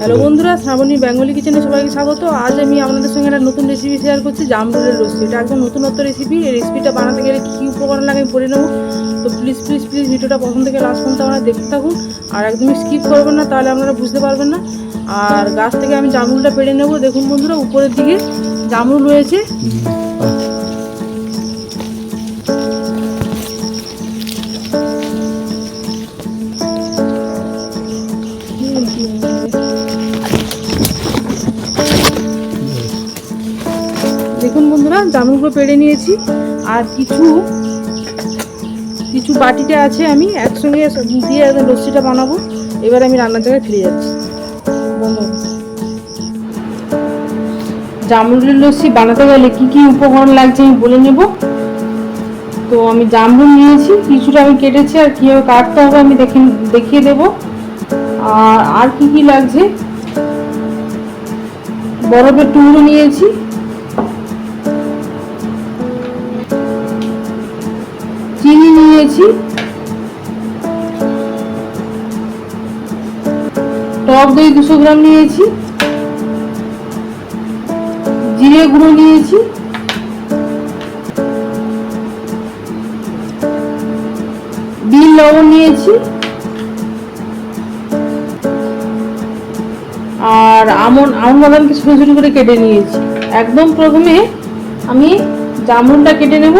Hello বন্ধুরা Shrabani Bengali কিচেনে সবাইকে স্বাগত। আজ আমি আপনাদের সঙ্গে একটা নতুন রেসিপি শেয়ার করছি জামরুলের লস্যি এটা একদম নতুনত্ব রেসিপি এই রেসিপিটা বানাতে গেলে কী কী উপকরণ লাগে আমি পড়ে নেব। তো প্লিজ প্লিজ প্লিজ ভিডিওটা প্রথম থেকে লাস্ট পর্যন্ত আপনারা দেখতে থাকুন। আর একদমই স্কিপ করবেন না তাহলে আপনারা বুঝতে পারবেন না। আর গাছ থেকে আমি জামরুলটা পেড়ে নেব। দেখুন বন্ধুরা উপরের দিকে জামরুল রয়েছে। দেখুন বন্ধুরা, জামরুলগুলো পেড়ে নিয়েছি, আর কিছু কিছু বাটিতে আছে আমি, একসঙ্গে দিয়ে লস্যিটা বানাবো। এবার আমি রান্নার জায়গায় ফিরে যাচ্ছি। জামরুলের লস্যি বানাতে গেলে কি কি উপকরণ লাগছে আমি বলে নেব। তো আমি জামরুল নিয়েছি, কিছুটা আমি কেটেছি, আর কীভাবে কাটতে হবে আমি দেখে দেখিয়ে দেব। আর আর কি কি লাগছে? বরফের টুকরো নিয়েছি। চিনি নিয়েছি। টক দই দুশো গ্রাম নিয়েছি। জিরে গুঁড়ো নিয়েছি। বিল লবণ নিয়েছি। আর আমন আমন বাদামকে ছোটো ছোটো করে কেটে নিয়েছি। একদম প্রথমে আমি জামরুলটা কেটে নেব।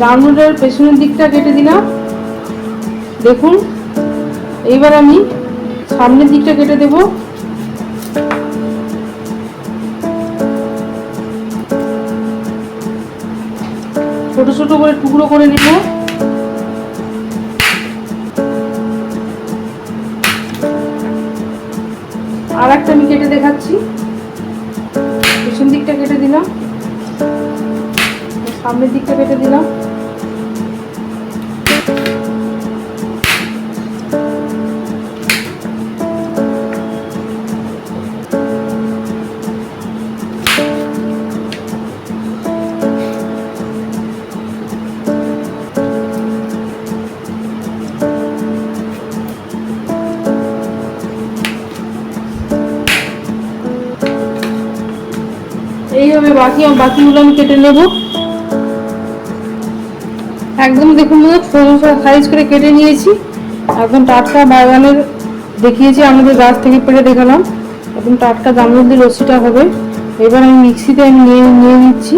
জামরুলের পেছনের দিকটা কেটে দিলাম। দেখুন, এইবার আমি সামনের দিকটা কেটে দেব। ছোট ছোট করে টুকরো করে নেব। আর একটা আমি কেটে দেখাচ্ছি। পেছন দিকটা কেটে দিলাম। সামনের দিকটা কেটে দিলাম। বাকি বাকিগুলো আমি কেটে নেব। একদম দেখুন সাইজ করে কেটে নিয়েছি। একদম টাটকা বাগানের দেখিয়েছি আমাদের গাছ থেকে পেড়ে দেখালাম। একদম টাটকা জামরুল দিয়ে লস্যিটা হবে। এবার আমি মিক্সিতে আমি নিয়ে নিয়ে নিচ্ছি।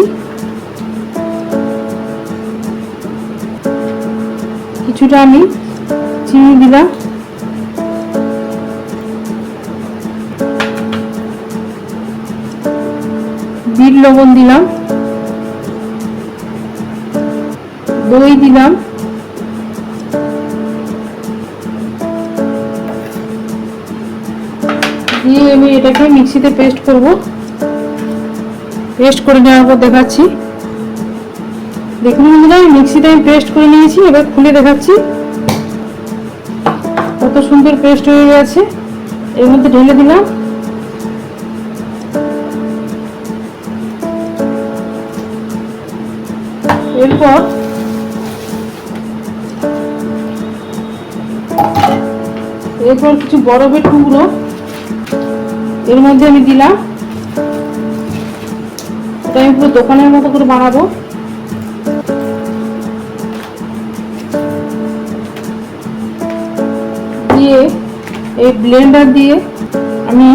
কিছুটা আমি চিনি দিলাম। বিট লবণ দিলাম। দই দিলাম। দিয়ে আমি এটাকে মিক্সিতে পেস্ট করব। পেস্ট করে নেওয়ার পর দেখাচ্ছি। দেখুন বন্ধুরা মিক্সিতে আমি পেস্ট করে নিয়েছি, এবার খুলে দেখাচ্ছি। কত সুন্দর পেস্ট হয়ে গেছে। এর মধ্যে ঢেলে দিলাম। এরপর এরপর কিছু বরফের টুকরো। এর মধ্যে আমি দিলাম। এটা আমি পুরো দোকানের মতো করে বানাবো। দিয়ে এই ব্লেন্ডার দিয়ে আমি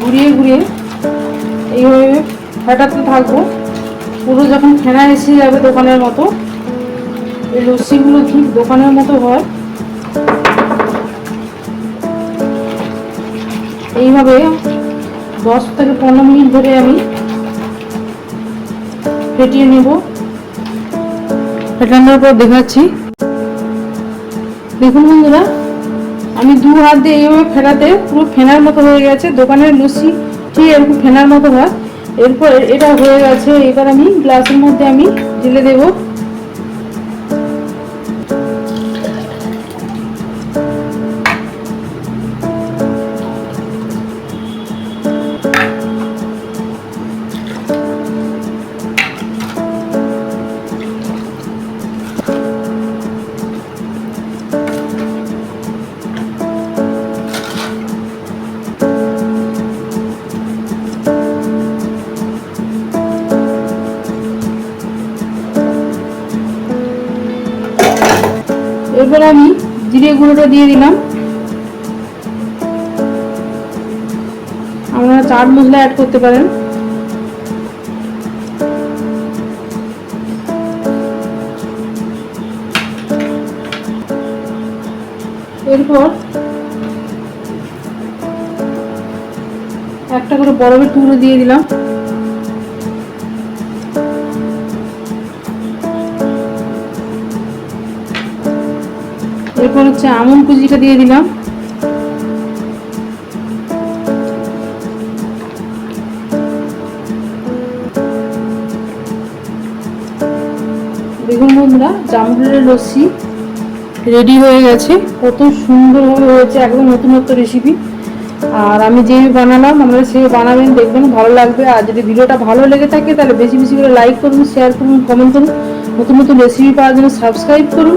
ঘুরিয়ে ঘুরিয়ে এইভাবে ফাটাতে থাকব। পুরো যখন ফেনা এসে যাবে দোকানের মতো, এই লস্যিগুলো ঠিক দোকানের মতো হয়। এইভাবে দশ থেকে পনেরো মিনিট ধরে আমি ফেটিয়ে নেব। ফেটানোর পর দেখাচ্ছি। দেখুন বন্ধুরা, আমি দু হাত দিয়ে এইভাবে ফেরাতে পুরো ফেনার মতো হয়ে গেছে। দোকানের লস্যি ঠিক এরকম ফেনার মতো হয়। এরপর এটা হয়ে গেছে এবার আমি গ্লাসের মধ্যে আমি ঢেলে দেব। এরপর আমি জিরে গুঁড়োটা দিয়ে দিলাম। আপনারা চাট মশলা অ্যাড করতে পারেন। এরপর একটা করে বরফের টুকরো দিয়ে দিলাম। এরপর হচ্ছে আমন কুচিটা দিয়ে দিলাম। দেখুন বন্ধুরা, জামরুলের লস্যি রেডি হয়ে গেছে। কত সুন্দরভাবে হয়েছে, একদম নতুনত্ব রেসিপি আর আমি যে বানালাম, আপনারা সেভাবে বানাবেন, দেখবেন ভালো লাগবে। আর যদি ভিডিওটা ভালো লেগে থাকে, তাহলে বেশি বেশি করে লাইক করুন শেয়ার করুন কমেন্ট করুন। নতুন নতুন রেসিপি পাওয়ার জন্য সাবস্ক্রাইব করুন।